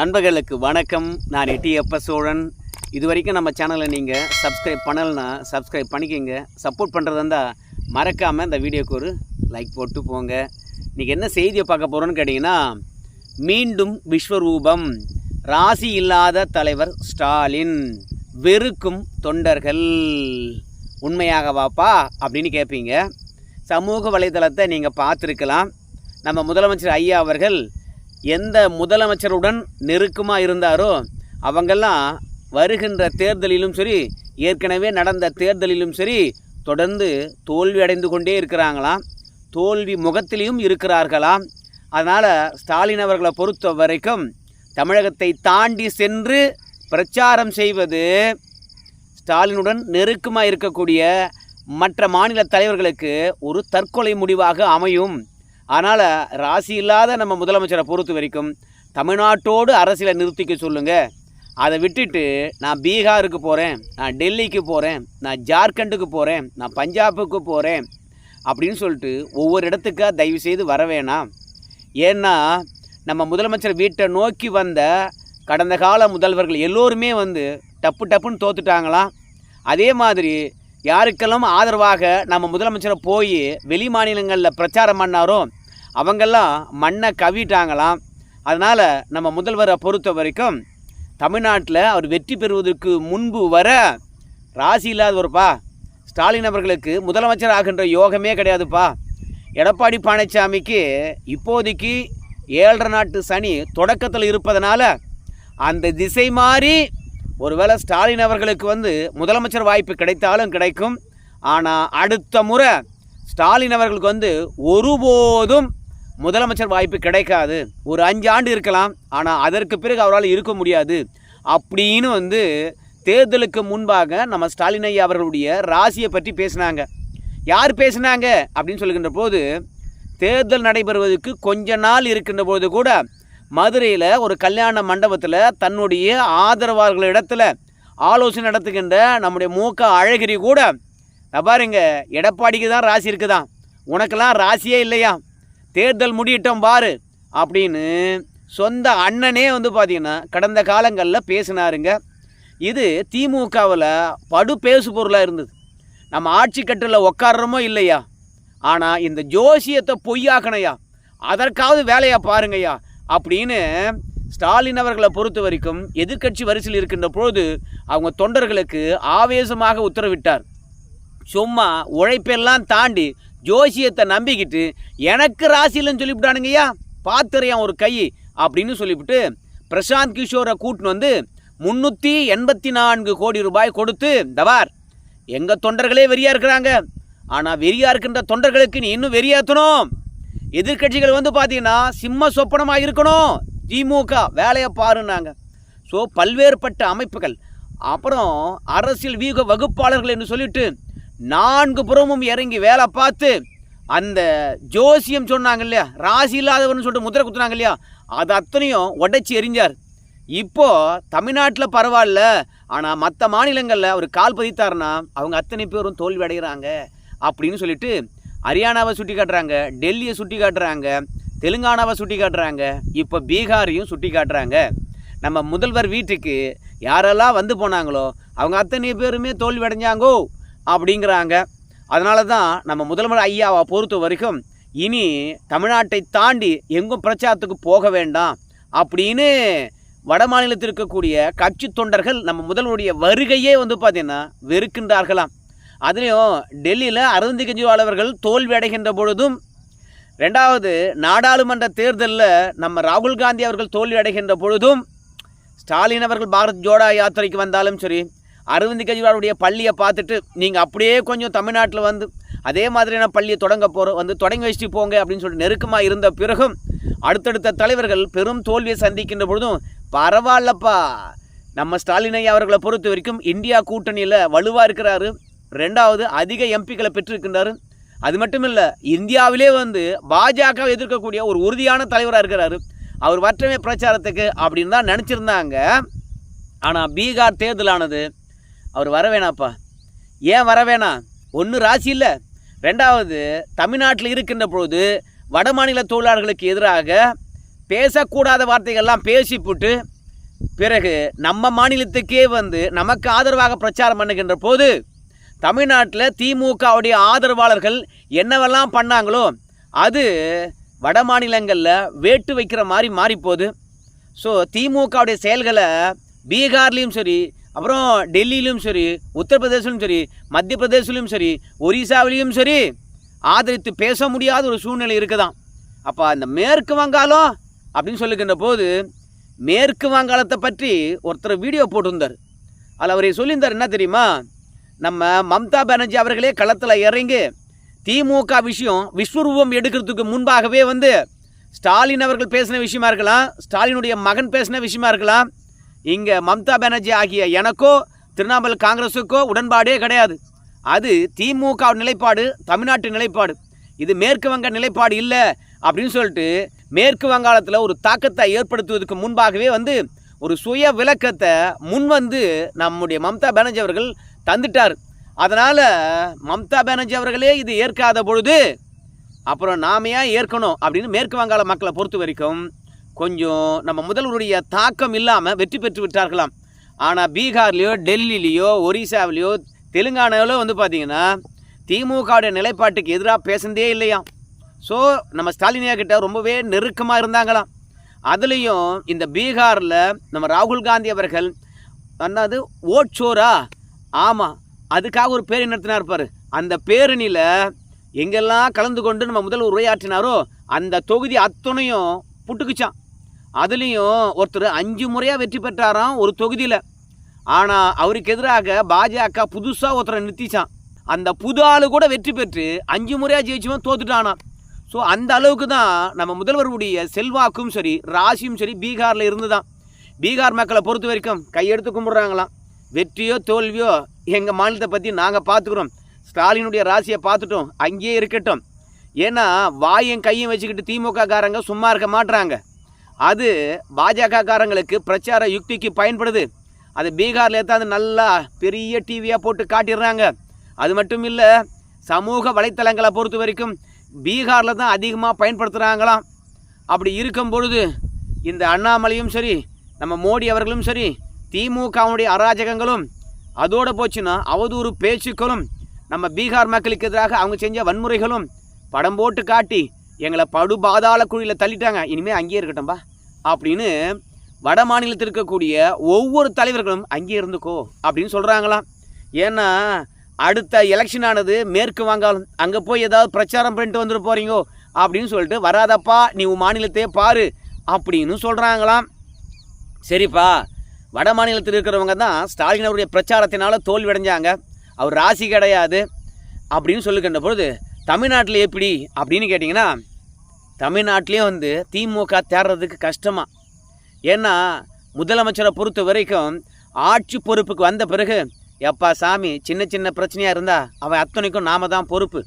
நண்பர்களுக்கு வணக்கம். நான் எட்டியப்ப சோழன். இது வரைக்கும் நம்ம சேனலை நீங்கள் சப்ஸ்கிரைப் பண்ணலைன்னா சப்ஸ்கிரைப் பண்ணிக்கோங்க. சப்போர்ட் பண்ணுறதா இருந்தால் மறக்காமல் இந்த வீடியோக்கு ஒரு லைக் போட்டு போங்க. இன்றைக்கி என்ன செய்தியை பார்க்க போகிறோன்னு கேட்டிங்கன்னா மீண்டும் விஸ்வரூபம். ராசி இல்லாத தலைவர் ஸ்டாலின். வெறுக்கும் தொண்டர்கள். உண்மையாக வாப்பா அப்படின்னு கேட்பீங்க சமூக வலைதளத்தை நீங்கள் பார்த்துருக்கலாம். நம்ம முதலமைச்சர் ஐயா அவர்கள் எந்த முதலமைச்சருடன் நெருக்கமாக இருந்தாரோ அவங்கெல்லாம் வருகின்ற தேர்தலிலும் சரி ஏற்கனவே நடந்த தேர்தலிலும் சரி தொடர்ந்து தோல்வி அடைந்து கொண்டே இருக்கிறாங்களாம். தோல்வி முகத்திலையும் இருக்கிறார்களாம். அதனால் ஸ்டாலின் அவர்களை பொறுத்த வரைக்கும் தமிழகத்தை தாண்டி சென்று பிரச்சாரம் செய்வது ஸ்டாலினுடன் நெருக்கமாக இருக்கக்கூடிய மற்ற மாநில தலைவர்களுக்கு ஒரு தற்கொலை முடிவாக அமையும். அதனால் ராசி இல்லாத நம்ம முதலமைச்சரை பொறுத்த வரைக்கும் தமிழ்நாட்டோடு அரசியலை நிறுத்திக்க சொல்லுங்கள் அதை விட்டுட்டு நான் பீகாருக்கு போகிறேன் நான் டெல்லிக்கு போகிறேன் நான் ஜார்க்கண்டுக்கு போகிறேன் நான் பஞ்சாபுக்கு போகிறேன் அப்படின்னு சொல்லிட்டு ஒவ்வொரு இடத்துக்கா தயவு செய்து வர வேணாம். ஏன்னா நம்ம முதலமைச்சர் வீட்டை நோக்கி வந்த கடந்த கால முதல்வர்கள் எல்லோருமே வந்து டப்பு டப்புன்னு தோத்துட்டாங்களாம். அதே மாதிரி யாருக்கெல்லாம் ஆதரவாக நம்ம முதலமைச்சரை போய் வெளி மாநிலங்களில் பிரச்சாரம் பண்ணாரோ அவங்கெல்லாம் மண்ணை கவிட்டாங்களாம். அதனால் நம்ம முதல்வரை பொறுத்த வரைக்கும் தமிழ்நாட்டில் அவர் வெற்றி பெறுவதற்கு முன்பு வர ராசி இல்லாதவர்ப்பா. ஸ்டாலின் அவர்களுக்கு முதலமைச்சர் ஆகின்ற யோகமே கிடையாதுப்பா. எடப்பாடி பழனிசாமிக்கு இப்போதைக்கு ஏழரை நாட்டு சனி தொடக்கத்தில் இருப்பதனால அந்த திசை மாறி ஒருவேளை ஸ்டாலின் அவர்களுக்கு வந்து முதலமைச்சர் வாய்ப்பு கிடைத்தாலும் கிடைக்கும். ஆனால் அடுத்த முறை ஸ்டாலின் அவர்களுக்கு வந்து ஒருபோதும் முதலமைச்சர் வாய்ப்பு கிடைக்காது. ஒரு அஞ்சு ஆண்டு இருக்கலாம். ஆனால் அதற்கு பிறகு அவரால் இருக்க முடியாது. அப்படின்னு வந்து தேர்தலுக்கு முன்பாக நம்ம ஸ்டாலின் ஐயா அவர்களுடைய ராசியை பற்றி பேசினாங்க. யார் பேசினாங்க? அப்படின்னு சொல்லுகின்ற போது தேர்தல் நடைபெறுவதற்கு கொஞ்ச நாள் இருக்கின்ற போது கூட மதுரையில் ஒரு கல்யாண மண்டபத்தில் தன்னுடைய ஆதரவாளர்களிடத்துல ஆலோசனை நடத்துகின்ற நம்முடைய மூக்க அழகிரி கூட பாருங்க எடப்பாடிக்கு தான் ராசி இருக்குதான் உனக்கெல்லாம் ராசியே இல்லையா? தேர்தல் முடியட்டும் பாரு அப்படின்னு சொந்த அண்ணனே வந்து பார்த்திங்கன்னா கடந்த காலங்களில் பேசினாருங்க. இது திமுகவில் படு பேசு பொருளாக இருந்தது. நம்ம ஆட்சி கட்டில் உக்காடுறோமோ இல்லையா? ஆனால் இந்த ஜோசியத்தை பொய்யாக்கணையா? அதற்காவது வேலையாக பாருங்கய்யா. அப்படின்னு ஸ்டாலின் அவர்களை பொறுத்த வரைக்கும் எதிர்க்கட்சி வரிசையில் இருக்கின்ற பொழுது அவங்க தொண்டர்களுக்கு ஆவேசமாக உத்தரவிட்டார். சும்மா உழைப்பெல்லாம் தாண்டி ஜோசியத்தை நம்பிக்கிட்டு எனக்கு ராசியிலன்னு சொல்லிவிட்டானுங்கய்யா பார்த்துறையான் ஒரு கை அப்படின்னு சொல்லிவிட்டு பிரசாந்த் கிஷோரை கூட்டின்னு வந்து முந்நூற்றி எண்பத்தி நான்கு கோடி ரூபாய் கொடுத்து தவார் எங்கள் தொண்டர்களே வெறியா இருக்கிறாங்க. ஆனால் வெறியா இருக்கின்ற தொண்டர்களுக்கு நீ இன்னும் வெறியாற்றணும் எதிர்க்கட்சிகள் வந்து பார்த்தீங்கன்னா சிம்ம சொப்பனமாக இருக்கணும். திமுக வேலையை பாருன்னாங்க. ஸோ பல்வேறுபட்ட அமைப்புகள். அப்புறம் அரசியல் வியூக வகுப்பாளர்கள் என்று சொல்லிட்டு நான்கு புறமும் இறங்கி வேலை பார்த்து அந்த ஜோசியம் சொன்னாங்க இல்லையா? ராசி இல்லாதவர்னு சொல்லிட்டு முத்திரை குத்துனாங்க இல்லையா? அது அத்தனையும் உடைச்சி எரிஞ்சார். இப்போது தமிழ்நாட்டில் பரவாயில்ல. ஆனால் மற்ற மாநிலங்களில் அவர் கால் பதித்தாருன்னா அவங்க அத்தனை பேரும் தோல்வி அடைகிறாங்க அப்படின்னு சொல்லிட்டு ஹரியானாவை சுட்டி காட்டுறாங்க டெல்லியை சுட்டி காட்டுறாங்க தெலுங்கானாவை சுட்டி காட்டுறாங்க இப்போ பீகாரையும் சுட்டி காட்டுறாங்க. நம்ம முதல்வர் வீட்டுக்கு யாரெல்லாம் வந்து போனாங்களோ அவங்க அத்தனை பேருமே தோல்வி அடைஞ்சாங்கோ அப்படிங்கிறாங்க. அதனால தான் நம்ம முதல்வர் ஐயாவை பொறுத்த வரைக்கும் இனி தமிழ்நாட்டை தாண்டி எங்கும் பிரச்சாரத்துக்கு போக வேண்டாம் அப்படின்னு வட மாநிலத்தில் இருக்கக்கூடிய கட்சி தொண்டர்கள் நம்ம முதல்வருடைய வருகையே வந்து பார்த்திங்கன்னா வெறுக்கின்றார்களாம். அதுலேயும் டெல்லியில் அரவிந்த் கெஜ்ரிவால் அவர்கள் தோல்வி அடைகின்ற பொழுதும் ரெண்டாவது நாடாளுமன்ற தேர்தலில் நம்ம ராகுல் காந்தி அவர்கள் தோல்வி அடைகின்ற பொழுதும் ஸ்டாலின் அவர்கள் பாரத் ஜோடா யாத்திரைக்கு வந்தாலும் சரி அரவிந்த் கெஜ்ரிவாலுடைய பள்ளியை பார்த்துட்டு நீங்கள் அப்படியே கொஞ்சம் தமிழ்நாட்டில் வந்து அதே மாதிரியான பள்ளியை தொடங்க போகிறோம் வந்து தொடங்கி வச்சுட்டு போங்க அப்படின்னு சொல்லிட்டு நெருக்கமாக இருந்த பிறகும் அடுத்தடுத்த தலைவர்கள் பெரும் தோல்வியை சந்திக்கின்ற பொழுதும் பரவாயில்லப்பா நம்ம ஸ்டாலின் ஐயா அவர்களை பொறுத்த வரைக்கும் இந்தியா கூட்டணியில் வலுவாக இருக்கிறாரு. ரெண்டாவது அதிக எம்பிக்களை பெற்றிருக்கின்றார். அது மட்டும் இல்லை இந்தியாவிலே வந்து பாஜக எதிர்க்கக்கூடிய ஒரு உறுதியான தலைவராக இருக்கிறாரு. அவர் வற்றமை பிரச்சாரத்துக்கு அப்படின்னு தான் நினச்சிருந்தாங்க. ஆனால் பீகார் தேர்தலானது அவர் வர வேணாப்பா. ஏன் வர வேணாம் ஒன்று ராசி இல்லை. ரெண்டாவது தமிழ்நாட்டில் இருக்கின்ற பொழுது வட மாநில தொழிலாளர்களுக்கு எதிராக பேசக்கூடாத வார்த்தைகள்லாம் பேசிப்புட்டு பிறகு நம்ம மாநிலத்துக்கே வந்து நமக்கு ஆதரவாக பிரச்சாரம் பண்ணுகின்ற போது தமிழ்நாட்டில் திமுகவுடைய ஆதரவாளர்கள் என்னவெல்லாம் பண்ணாங்களோ அது வட மாநிலங்களில் வேட்டு வைக்கிற மாதிரி மாறிப்போகுது. ஸோ திமுகவுடைய செயல்களை பீகார்லேயும் சரி அப்புறம் டெல்லியிலும் சரி உத்தரப்பிரதேசிலும் சரி மத்திய பிரதேசலையும் சரி ஒரிசாவிலையும் சரி ஆதரித்து பேச முடியாத ஒரு சூழ்நிலை இருக்குதான் அப்போ அந்த மேற்கு வங்காளம் அப்படின்னு சொல்லுகின்ற போது மேற்கு வங்காளத்தை பற்றி ஒருத்தர் வீடியோ போட்டிருந்தார். அதில் அவர் சொல்லியிருந்தார் என்ன தெரியுமா? நம்ம மம்தா பானர்ஜி அவர்களே களத்தில் இறங்கி திமுக விஷயம் விஸ்வரூபம் எடுக்கிறதுக்கு முன்பாகவே வந்து ஸ்டாலின் அவர்கள் பேசின விஷயமா இருக்கலாம் ஸ்டாலினுடைய மகன் பேசின விஷயமா இருக்கலாம் இங்கே மம்தா பானர்ஜி ஆகிய எனக்கோ திரிணாமுல் காங்கிரஸுக்கோ உடன்பாடே கிடையாது. அது திமுக நிலைப்பாடு தமிழ்நாட்டு நிலைப்பாடு. இது மேற்கு வங்க நிலைப்பாடு இல்லை அப்படின்னு சொல்லிட்டு மேற்கு வங்காளத்தில் ஒரு தாக்கத்தை ஏற்படுத்துவதற்கு முன்பாகவே வந்து ஒரு சுய விளக்கத்தை முன் வந்து நம்முடைய மம்தா பானர்ஜி அவர்கள் தந்துட்டார். அதனால் மம்தா பானர்ஜி அவர்களே இது ஏற்காத பொழுது அப்புறம் நாம ஏன் ஏற்கணும் அப்படின்னு மேற்கு வங்காள மக்களை பொறுத்த வரைக்கும் கொஞ்சம் நம்ம முதல்வருடைய தாக்கம் இல்லாமல் வெற்றி பெற்று விட்டார்களாம். ஆனால் பீகார்லேயோ டெல்லிலேயோ ஒரிசாவிலேயோ தெலுங்கானாவிலோ வந்து பார்த்தீங்கன்னா திமுகவுடைய நிலைப்பாட்டுக்கு எதிராக பேசுனதே இல்லையாம். ஸோ நம்ம ஸ்டாலினியா கிட்ட ரொம்பவே நெருக்கமாக இருந்தாங்களாம். அதுலேயும் இந்த பீகாரில் நம்ம ராகுல் காந்தி அவர்கள் அண்ணாது ஓட்சோரா ஆமாம் அதுக்காக ஒரு பேரணி நடத்தினார் பாரு. அந்த பேரணியில் எங்கெல்லாம் கலந்து கொண்டு நம்ம முதல் உரையாற்றினாரோ அந்த தொகுதி அத்தனையும் புட்டுக்குச்சான். அதுலேயும் ஒருத்தர் அஞ்சு முறையாக வெற்றி பெற்றாராம் ஒரு தொகுதியில். ஆனால் அவருக்கு எதிராக பாஜக புதுசாக ஒருத்தரை நிறுத்திச்சான். அந்த புது ஆளு கூட வெற்றி பெற்று அஞ்சு முறையாக ஜெயிச்சவன் தோத்துட்டானான் ஸோ அந்த அளவுக்கு தான் நம்ம முதல்வருடைய செல்வாக்கும் சரி ராசியும் சரி பீகாரில் இருந்து தான் பீகார் மக்களை பொறுத்த வரைக்கும் கையெடுத்து கும்பிட்றாங்களாம். வெற்றியோ தோல்வியோ எங்கள் மாநிலத்தை பற்றி நாங்கள் பார்த்துக்குறோம் ஸ்டாலினுடைய ராசியை பார்த்துட்டோம் அங்கேயே இருக்கட்டும். ஏன்னா வாயும் கையும் வச்சுக்கிட்டு திமுக காரங்க சும்மா இருக்க மாட்டுறாங்க அது பாஜக காரங்களுக்கு பிரச்சார யுக்திக்கு பயன்படுது. அது பீகாரில் ஏற்றாந்து நல்லா பெரிய டிவியாக போட்டு காட்டிடுறாங்க. அது மட்டும் இல்லை சமூக வலைத்தளங்களை பொறுத்த வரைக்கும் பீகாரில் தான் அதிகமாக பயன்படுத்துகிறாங்களாம் அப்படி இருக்கும் பொழுது இந்த அண்ணாமலையும் சரி நம்ம மோடி அவர்களும் சரி திமுகவுடைய அராஜகங்களும் அதோடு போச்சுன்னா அவதூறு பேச்சுக்களும் நம்ம பீகார் மக்களுக்கு எதிராக அவங்க செஞ்ச வன்முறைகளும் படம் போட்டு காட்டி எங்களை படு பாதாள குழியில் தள்ளிட்டாங்க. இனிமேல் அங்கேயே இருக்கட்டும்பா அப்படின்னு வட மாநிலத்தில் இருக்கக்கூடிய ஒவ்வொரு தலைவர்களும் அங்கேயே இருந்துக்கோ அப்படின்னு சொல்கிறாங்களாம் ஏன்னா அடுத்த எலெக்ஷன் ஆனது மேற்கு வங்காளம் அங்கே போய் ஏதாவது பிரச்சாரம் பண்ணிட்டு வந்துட்டு போகிறீங்கோ அப்படின்னு சொல்லிட்டு வராதப்பா நீ உன் மாநிலத்தையே பாரு அப்படின்னு சொல்கிறாங்களாம் சரிப்பா வட மாநிலத்தில் இருக்கிறவங்க தான் ஸ்டாலின் அவருடைய பிரச்சாரத்தினால தோல்வியடைஞ்சாங்க அவர் ராசி கிடையாது அப்படின்னு சொல்லுகின்ற பொழுது தமிழ்நாட்டில் எப்படி அப்படின்னு கேட்டிங்கன்னா தமிழ்நாட்டிலையும் வந்து திமுக தேடுறதுக்கு கஷ்டமாக ஏன்னா முதலமைச்சரை பொறுத்த வரைக்கும் ஆட்சி பொறுப்புக்கு வந்த பிறகு எப்பா சாமி சின்ன சின்ன பிரச்சனையாக இருந்தால் அவன் அத்தனைக்கும் நாம தான் பொறுப்பு.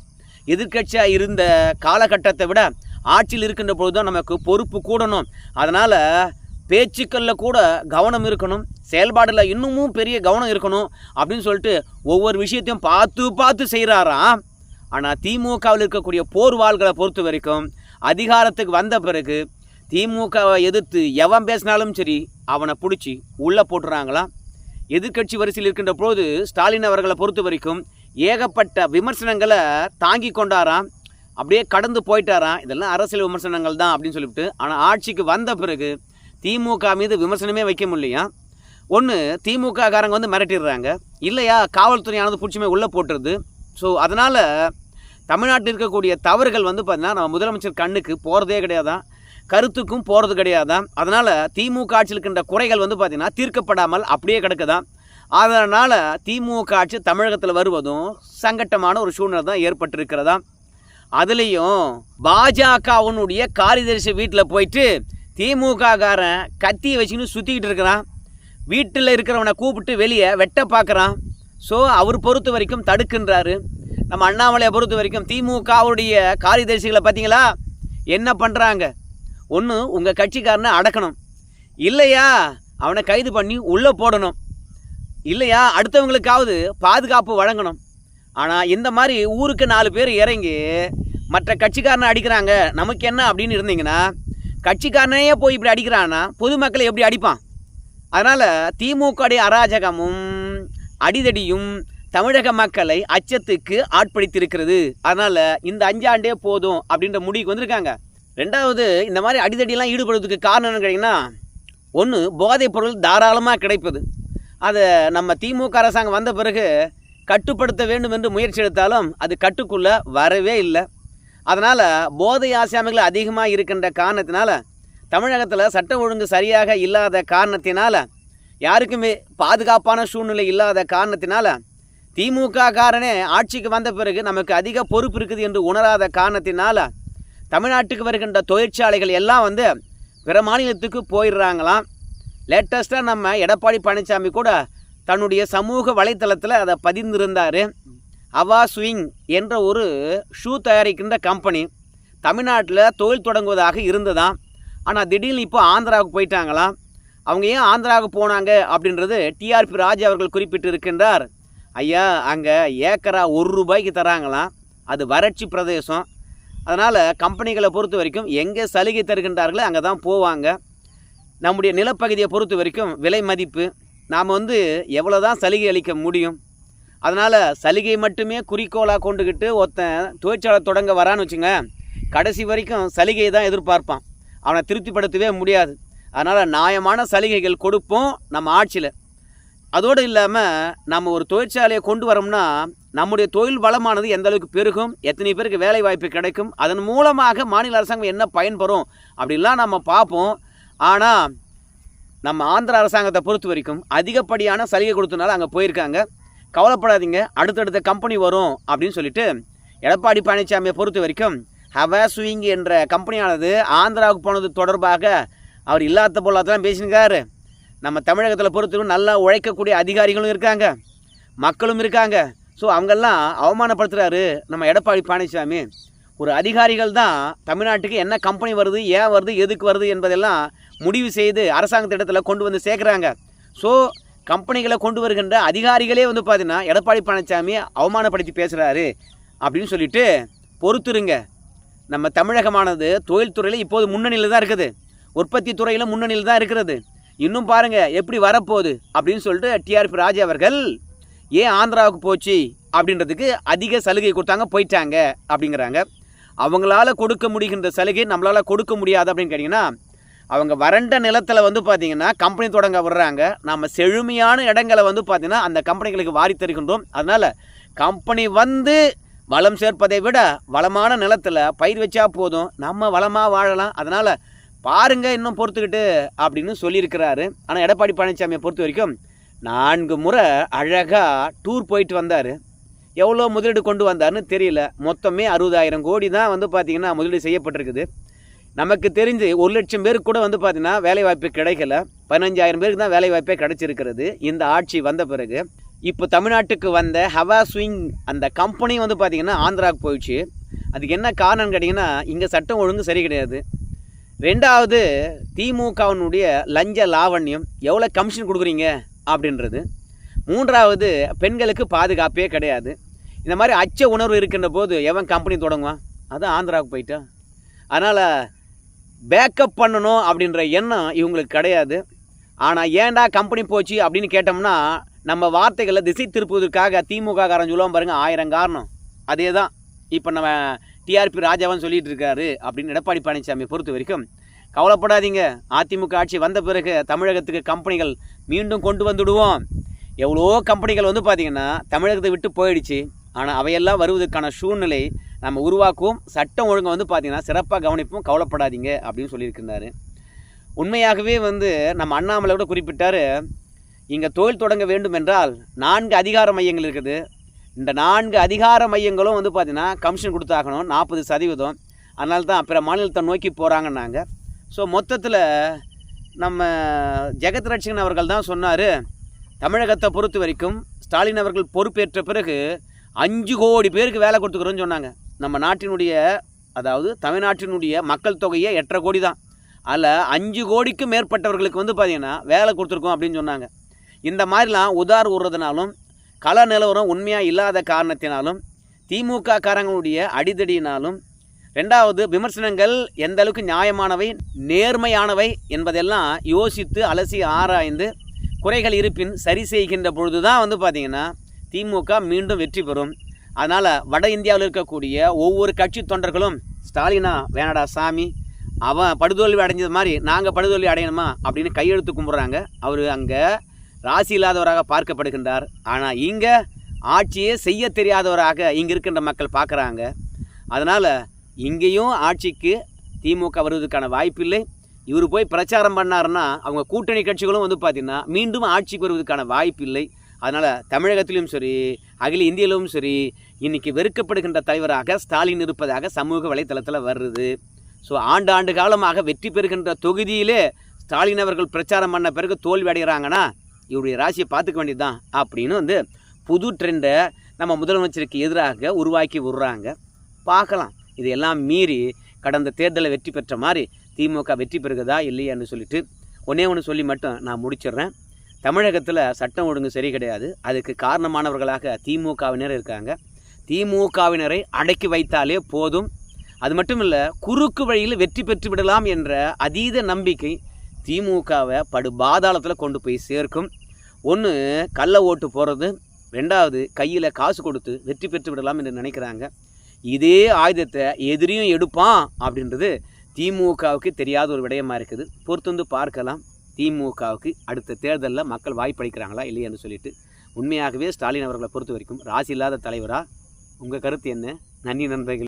எதிர்க்கட்சியாக இருந்த காலகட்டத்தை விட ஆட்சியில் இருக்கின்ற பொழுது தான் நமக்கு பொறுப்பு கூடணும். அதனால் பேச்சுக்களில் கூட கவனம் இருக்கணும் செயல்பாடில் இன்னமும் பெரிய கவனம் இருக்கணும் அப்படின்னு சொல்லிட்டு ஒவ்வொரு விஷயத்தையும் பார்த்து பார்த்து செய்கிறாராம் ஆனால் திமுகவில் இருக்கக்கூடிய போர்வாள்களை பொறுத்த வரைக்கும் அதிகாரத்துக்கு வந்த பிறகு திமுகவை எதிர்த்து எவன் பேசினாலும் சரி அவனை பிடிச்சி உள்ளே போட்டுறாங்களாம் எதிர்க்கட்சி வரிசையில் இருக்கின்ற போது ஸ்டாலின் அவர்களை பொறுத்த வரைக்கும் ஏகப்பட்ட விமர்சனங்களை தாங்கி கொண்டாராம். அப்படியே கடந்து போயிட்டாராம். இதெல்லாம் அரசியல் விமர்சனங்கள் தான் அப்படின்னு சொல்லிவிட்டு ஆனால் ஆட்சிக்கு வந்த பிறகு திமுக மீது விமர்சனமே வைக்க முடியலையா? ஒன்று திமுக காரங்க வந்து மிரட்டிடுறாங்க. இல்லையா காவல்துறையானது பிடிச்சுமே உள்ளே போட்டுருது. ஸோ அதனால் தமிழ்நாட்டில் இருக்கக்கூடிய தவறுகள் வந்து பார்த்திங்கன்னா நம்ம முதலமைச்சர் கண்ணுக்கு போகிறதே கிடையாதான் கருத்துக்கும் போகிறது கிடையாதான் அதனால் திமுக ஆட்சியில் இருக்கின்ற குறைகள் வந்து பார்த்திங்கன்னா தீர்க்கப்படாமல் அப்படியே கிடக்குதான் அதனால் திமுக ஆட்சி தமிழகத்தில் வருவதும் சங்கட்டமான ஒரு சூழ்நிலை தான் ஏற்பட்டிருக்கிறதா? அதுலேயும் பாஜகவுனுடைய காரிதரிசி வீட்டில் போயிட்டு திமுக காரன் கத்தியை வச்சுன்னு சுற்றிக்கிட்டு இருக்கிறான். வீட்டில் இருக்கிறவனை கூப்பிட்டு வெளியே வெட்ட பார்க்குறான் ஸோ அவர் பொறுத்த வரைக்கும் தடுக்கின்றாரு. நம்ம அண்ணாமலையை பொறுத்த வரைக்கும் திமுகவுடைய காரியதரிசிகளை பார்த்தீங்களா? என்ன பண்ணுறாங்க ஒன்று உங்கள் கட்சிக்காரனை அடக்கணும். இல்லையா? அவனை கைது பண்ணி உள்ளே போடணும். இல்லையா? அடுத்தவங்களுக்காவது பாதுகாப்பு வழங்கணும். ஆனால் இந்த மாதிரி ஊருக்கு நாலு பேர் இறங்கி மற்ற கட்சிக்காரனை அடிக்கிறாங்க. நமக்கு என்ன அப்படின்னு இருந்தீங்கன்னா கட்சிக்காரனே போய் இப்படி அடிக்கிறான்னா பொதுமக்களை எப்படி அடிப்பான்? அதனால் திமுகடைய அராஜகமும் அடிதடியும் தமிழக மக்களை அச்சத்துக்கு ஆட்படுத்தியிருக்கிறது. அதனால் இந்த அஞ்சாண்டே போதும் அப்படின்ற முடிவுக்கு வந்திருக்காங்க. ரெண்டாவது இந்த மாதிரி அடிதடியெல்லாம் ஈடுபடுறதுக்கு காரணம் என்னன்னு கேட்டிங்கன்னா ஒன்று போதைப் பொருள் தாராளமாக கிடைப்பது. அதை நம்ம திமுக அரசாங்கம் வந்த பிறகு கட்டுப்படுத்த வேண்டும் என்று முயற்சி எடுத்தாலும் அது கட்டுக்குள்ளே வரவே இல்லை. அதனால் போதை ஆசாமிகள் அதிகமாக இருக்கின்ற காரணத்தினால தமிழகத்தில் சட்டம் ஒழுங்கு சரியாக இல்லாத காரணத்தினால யாருக்குமே பாதுகாப்பான சூழ்நிலை இல்லாத காரணத்தினால திமுக காரனே ஆட்சிக்கு வந்த பிறகு நமக்கு அதிக பொறுப்பு இருக்குது என்று உணராத காரணத்தினால தமிழ்நாட்டுக்கு வருகின்ற தொழிற்சாலைகள் எல்லாம் வந்து பிற மாநிலத்துக்கு போயிடுறாங்களாம். லேட்டஸ்ட்டாக நம்ம எடப்பாடி பழனிசாமி கூட தன்னுடைய சமூக வலைத்தளத்தில் அதை பதிந்திருந்தார். அவா ஸ்விங் என்ற ஒரு ஷூ தயாரிக்கின்ற கம்பெனி தமிழ்நாட்டில் தொழில் தொடங்குவதாக இருந்ததாம். ஆனால் திடீர்னு இப்போ ஆந்திராவுக்கு போயிட்டாங்களாம். அவங்க ஏன் ஆந்திராவுக்கு போனாங்க அப்படின்றது டிஆர்பி ராஜ் அவர்கள் குறிப்பிட்டு இருக்கின்றார் ஐயா அங்கே ஏக்கரா ஒரு ரூபாய்க்கு தராங்களாம். அது வறட்சி பிரதேசம். அதனால் கம்பெனிகளை பொறுத்த வரைக்கும் எங்கே சலுகை தருகின்றார்களோ அங்கே தான் போவாங்க. நம்முடைய நிலப்பகுதியை பொறுத்த வரைக்கும் விலை மதிப்பு. நாம் வந்து எவ்வளோ தான் சலுகை அளிக்க முடியும்? அதனால் சலுகை மட்டுமே குறிக்கோளாக கொண்டுக்கிட்டு ஒருத்தன் தொழிற்சாலை தொடங்க வரான்னு வச்சுங்க கடைசி வரைக்கும் சலுகையை தான் எதிர்பார்ப்பான். அவனை திருப்திப்படுத்தவே முடியாது. அதனால் நியாயமான சலுகைகள் கொடுப்போம் நம்ம ஆட்சியில். அதோடு இல்லாமல் நம்ம ஒரு தொழிற்சாலையை கொண்டு வரோம்னா நம்முடைய தொழில் வளமானது எந்த அளவுக்கு பெருகும் எத்தனை பேருக்கு வேலை வாய்ப்பு கிடைக்கும் அதன் மூலமாக மாநில அரசாங்கம் என்ன பயன்பெறும் அப்படிலாம் நம்ம பார்ப்போம். ஆனால் நம்ம ஆந்திர அரசாங்கத்தை பொறுத்த வரைக்கும் அதிகப்படியான சலுகை கொடுத்தனால அங்கே போயிருக்காங்க. கவலைப்படாதீங்க. அடுத்தடுத்த கம்பெனி வரும் அப்படின்னு சொல்லிட்டு எடப்பாடி பழனிசாமியை பொறுத்த வரைக்கும் ஹவாஸ்விங் என்ற கம்பெனியானது ஆந்திராவுக்கு போனது தொடர்பாக அவர் இல்லாத பொருளாதான் பேசியிருக்காரு. நம்ம தமிழகத்தில் பொறுத்தவரைக்கும் நல்லா உழைக்கக்கூடிய அதிகாரிகளும் இருக்காங்க. மக்களும் இருக்காங்க. ஸோ அவங்கெல்லாம் அவமானப்படுத்துகிறாரு நம்ம எடப்பாடி பழனிசாமி ஒரு அதிகாரிகள் தான் தமிழ்நாட்டுக்கு என்ன கம்பெனி வருது ஏன் வருது எதுக்கு வருது என்பதெல்லாம் முடிவு செய்து அரசாங்கத்திடத்தில் கொண்டு வந்து சேர்க்குறாங்க. ஸோ கம்பெனிகளை கொண்டு வருகின்ற அதிகாரிகளே வந்து பார்த்தீங்கன்னா எடப்பாடி பழனிசாமி அவமானப்படுத்தி பேசுகிறாரு அப்படின்னு சொல்லிட்டு பொறுத்துருங்க. நம்ம தமிழகமானது தொழில்துறையில் இப்போது முன்னணியில் தான் இருக்குது. உற்பத்தி துறையில் முன்னணியில் தான் இருக்கிறது. இன்னும் பாருங்கள் எப்படி வரப்போகுது அப்படின்னு சொல்லிட்டு டிஆர்பி ராஜா அவர்கள் ஏன் ஆந்திராவுக்கு போச்சு? அப்படின்றதுக்கு அதிக சலுகை கொடுத்தாங்க போயிட்டாங்க அப்படிங்கிறாங்க. அவங்களால கொடுக்க முடிகின்ற சலுகை நம்மளால் கொடுக்க முடியாது அப்படின்னு கேட்டிங்கன்னா அவங்க வறண்ட நிலத்தில் வந்து பார்த்திங்கன்னா கம்பெனி தொடங்க விடுறாங்க. நம்ம செழுமையான இடங்களை வந்து பார்த்திங்கன்னா அந்த கம்பெனிகளுக்கு வாரி தருகின்றோம். அதனால் கம்பெனி வந்து வளம் சேர்ப்பதை விட வளமான நிலத்தில் பயிர் வச்சா போதும். நம்ம வளமாக வாழலாம். அதனால் பாருங்க இன்னும் பொறுத்துக்கிட்டு அப்படின்னு சொல்லியிருக்கிறாரு. ஆனால் எடப்பாடி பழனிசாமியை பொறுத்த வரைக்கும் நான்கு முறை அழகாக டூர் போயிட்டு வந்தார். எவ்வளோ முதலீடு கொண்டு வந்தார்னு தெரியல. மொத்தமே அறுபதாயிரம் கோடி தான் வந்து பார்த்திங்கன்னா முதலீடு செய்யப்பட்டிருக்குது. நமக்கு தெரிஞ்சு ஒரு லட்சம் பேருக்கு கூட வந்து பார்த்திங்கன்னா வேலைவாய்ப்பு கிடைக்கல. பதினஞ்சாயிரம் பேருக்கு தான் வேலைவாய்ப்பே கிடைச்சிருக்கிறது. இந்த ஆட்சி வந்த பிறகு இப்போ தமிழ்நாட்டுக்கு வந்த ஹவா ஸ்விங் அந்த கம்பெனி வந்து பார்த்திங்கன்னா ஆந்திராவுக்கு போயிடுச்சு. அதுக்கு என்ன காரணம்னு கேட்டிங்கன்னா இங்கே சட்டம் ஒழுங்கு சரி கிடையாது. ரெண்டாவது திமுகவினுடைய லஞ்ச லாவண்யம் எவ்வளோ கமிஷன் கொடுக்குறீங்க? அப்படின்றது. மூன்றாவது பெண்களுக்கு பாதுகாப்பே கிடையாது. இந்த மாதிரி அச்ச உணர்வு இருக்கின்ற போது எவன் கம்பெனி தொடங்குவான்? அதான் ஆந்திராவுக்கு போயிட்டான் அதனால் பேக்கப் பண்ணணும் அப்படின்ற எண்ணம் இவங்களுக்கு கிடையாது. ஆனால் ஏன்டா கம்பெனி போச்சு அப்படின்னு கேட்டோம்னா நம்ம வார்த்தைகளை திசை திருப்புவதற்காக திமுக காரன் சொல்லுவோம் பாருங்கள் ஆயிரம் காரணம். அதே தான் இப்போ நம்ம டிஆர்பி ராஜாவன் சொல்லிட்டு இருக்காரு அப்படின்னு எடப்பாடி பழனிசாமி பொறுத்த வரைக்கும் கவலைப்படாதீங்க. அதிமுக ஆட்சி வந்த பிறகு தமிழகத்துக்கு கம்பெனிகள் மீண்டும் கொண்டு வந்துடுவோம். எவ்வளோ கம்பெனிகள் வந்து பார்த்திங்கன்னா தமிழகத்தை விட்டு போயிடுச்சு. ஆனால் அவையெல்லாம் வருவதற்கான சூழ்நிலை நம்ம உருவாக்குவோம் சட்டம் ஒழுங்கை வந்து பார்த்திங்கன்னா சிறப்பாக கவனிப்போம் கவலைப்படாதீங்க அப்படின்னு சொல்லியிருக்கிறாரு உண்மையாகவே வந்து நம்ம அண்ணாமலை கூட குறிப்பிட்டார் இங்கே தொழில் தொடங்க வேண்டும் என்றால் நான்கு அதிகார மையங்கள் இருக்குது. இந்த நான்கு அதிகார மையங்களும் வந்து பார்த்திங்கன்னா கமிஷன் கொடுத்தாகணும் நாற்பது சதவீதம். அதனால தான் பிற மாநிலத்தை நோக்கி போகிறாங்கன்னாங்க ஸோ மொத்தத்தில் நம்ம ஜெகத் ரட்சகன் அவர்கள் தான் சொன்னார் தமிழகத்தை பொறுத்த வரைக்கும் ஸ்டாலின் அவர்கள் பொறுப்பேற்ற பிறகு அஞ்சு கோடி பேருக்கு வேலை கொடுத்துக்கிறோன்னு சொன்னாங்க. நம்ம நாட்டினுடைய அதாவது தமிழ்நாட்டினுடைய மக்கள் தொகையே எட்டரை கோடி தான். அதில் அஞ்சு கோடிக்கும் மேற்பட்டவர்களுக்கு வந்து பார்த்திங்கன்னா வேலை கொடுத்துருக்கோம் அப்படின்னு சொன்னாங்க. இந்த மாதிரிலாம் உதார் உடுறதுனாலும் கள நிலவரம் உண்மையாக இல்லாத காரணத்தினாலும் திமுக காரங்களுடைய அடிதடியினாலும் ரெண்டாவது விமர்சனங்கள் எந்த அளவுக்கு நியாயமானவை நேர்மையானவை என்பதெல்லாம் யோசித்து அலசி ஆராய்ந்து குறைகள் இருப்பின் சரி செய்கின்ற பொழுது தான் வந்து பார்த்திங்கன்னா திமுக மீண்டும் வெற்றி பெறும். அதனால் வட இந்தியாவில் இருக்கக்கூடிய ஒவ்வொரு கட்சி தொண்டர்களும் ஸ்டாலினா வேணடா சாமி அவன் படுதோல்வி அடைஞ்சது மாதிரி நாங்கள் படுதோல்வி அடையணுமா? அப்படின்னு கையெழுத்து கும்பிட்றாங்க. அவர் அங்கே ராசி இல்லாதவராக பார்க்கப்படுகின்றார். ஆனால் இங்கே ஆட்சியே செய்ய தெரியாதவராக இங்கே இருக்கின்ற மக்கள் பார்க்குறாங்க. அதனால் இங்கேயும் ஆட்சிக்கு திமுக வருவதற்கான வாய்ப்பில்லை இவர் போய் பிரச்சாரம் பண்ணாருன்னா அவங்க கூட்டணி கட்சிகளும் வந்து பார்த்திங்கன்னா மீண்டும் ஆட்சிக்கு வருவதற்கான வாய்ப்பில்லை அதனால் தமிழகத்திலும் சரி அகில இந்தியிலும் சரி இன்றைக்கி வெறுக்கப்படுகின்ற தலைவராக ஸ்டாலின் இருப்பதாக சமூக வலைத்தளத்தில் வருது ஸோ ஆண்டு ஆண்டு காலமாக வெற்றி பெறுகின்ற தொகுதியிலே ஸ்டாலின் அவர்கள் பிரச்சாரம் பண்ண பிறகு தோல்வி அடைகிறாங்கன்னா இவருடைய ராசியை பார்த்துக்க வேண்டியதுதான் அப்படின்னு வந்து புது ட்ரெண்டை நம்ம முதலமைச்சருக்கு எதிராக உருவாக்கி விடுறாங்க. பார்க்கலாம். இதையெல்லாம் மீறி கடந்த தேர்தலை வெற்றி பெற்ற மாதிரி திமுக வெற்றி பெறுகிறதா இல்லையான்னு சொல்லிட்டு ஒன்றே ஒன்று சொல்லி மட்டும் நான் முடிச்சிடுறேன். தமிழகத்தில் சட்டம் ஒழுங்கு சரி கிடையாது. அதுக்கு காரணமானவர்களாக திமுகவினர் இருக்காங்க. திமுகவினரை அடக்கி வைத்தாலே போதும். அது மட்டும் இல்லை குறுக்கு வழியில் வெற்றி பெற்று விடலாம் என்ற அதீத நம்பிக்கை திமுகவை படு பாதாளத்தில் கொண்டு போய் சேர்க்கும். ஒன்று கள்ள ஓட்டு போகிறது ரெண்டாவது கையில் காசு கொடுத்து வெற்றி பெற்று விடலாம் என்று நினைக்கிறாங்க. இதே ஆயுதத்தை எதிரியும் எடுப்பான் அப்படின்றது திமுகவுக்கு தெரியாத ஒரு விடயமா இருக்குது. பொறுத்து வந்து பார்க்கலாம் திமுகவுக்கு அடுத்த தேர்தலில் மக்கள் வாய்ப்பளிக்கிறாங்களா இல்லையான்னு சொல்லிட்டு. உண்மையாகவே ஸ்டாலின் அவர்களை பொறுத்த வரைக்கும் ராசி இல்லாத தலைவராக உங்கள் கருத்து என்ன? நன்றி நண்பர்கள்.